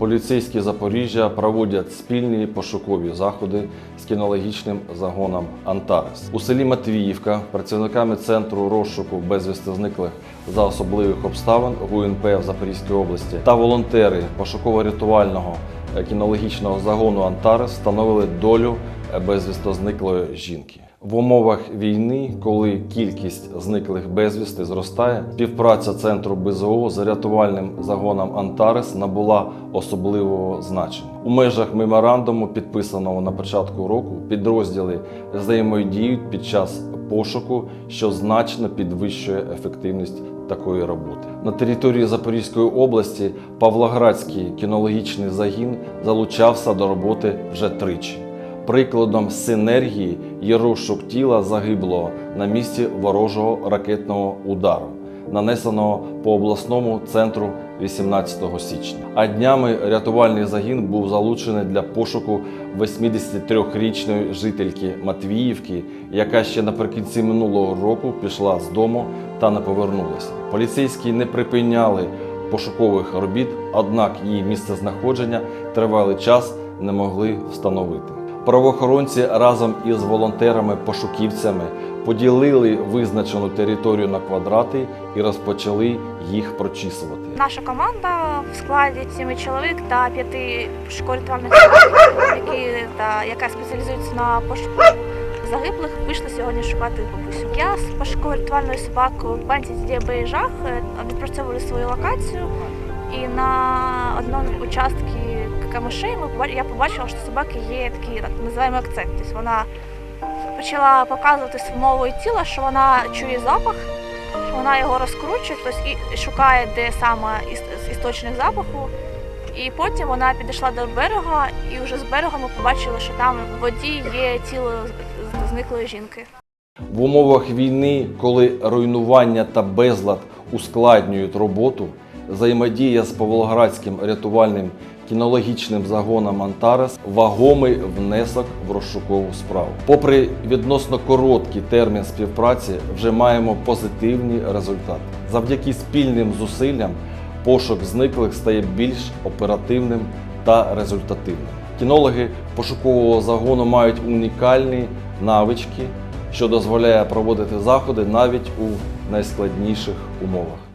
поліцейські Запоріжжя проводять спільні пошукові заходи з кінологічним загоном Антарес. У селі Матвіївка працівниками центру розшуку безвісти зниклих за особливих обставин ГУНП в Запорізькій області та волонтери пошуково-рятувального е, кінологічного загону Антарес встановили долю е, безвісто зниклої жінки. В умовах війни, коли кількість зниклих безвісти зростає, співпраця центру БЗО з рятувальним загоном Антарес набула особливого значення. У межах меморандуму, підписаного на початку року, підрозділи взаємодіють під час пошуку, що значно підвищує ефективність такої роботи. На території Запорізької області Павлоградський кінологічний загін залучався до роботи вже тричі. Прикладом синергії є розшук тіла загиблого на місці ворожого ракетного удару, нанесеного по обласному центру 18 січня. А днями рятувальний загін був залучений для пошуку 83-річної жительки Матвіївки, яка ще наприкінці минулого року пішла з дому та не повернулася. Поліцейські не припиняли пошукових робіт, однак її місцезнаходження тривалий час не могли встановити. Правоохоронці разом із волонтерами-пошуківцями поділили визначену територію на квадрати і розпочали їх прочісувати. Наша команда в складі сіми чоловік та п'яти пошуково-рятувальних які та яка спеціалізується на пошуку загиблих, вийшли сьогодні шукати бабусю. Я з пошуково-рятувальною собакою в банці Дія Жах відпрацьовували свою локацію. І на одному участку камишей ми поба- я побачила, що собаки є такий так називаємо акцент. Тобто вона почала показувати мовою тіла, що вона чує запах, що вона його розкручує тобто, і шукає, де саме іс- істочник запаху. І потім вона підійшла до берега, і вже з берега ми побачили, що там в воді є тіло зниклої жінки. В умовах війни, коли руйнування та безлад ускладнюють роботу, взаємодія з Павлоградським рятувальним кінологічним загоном Антарес вагомий внесок в розшукову справу. Попри відносно короткий термін співпраці, вже маємо позитивні результати. Завдяки спільним зусиллям пошук зниклих стає більш оперативним та результативним. Кінологи пошукового загону мають унікальні навички, що дозволяє проводити заходи навіть у найскладніших умовах.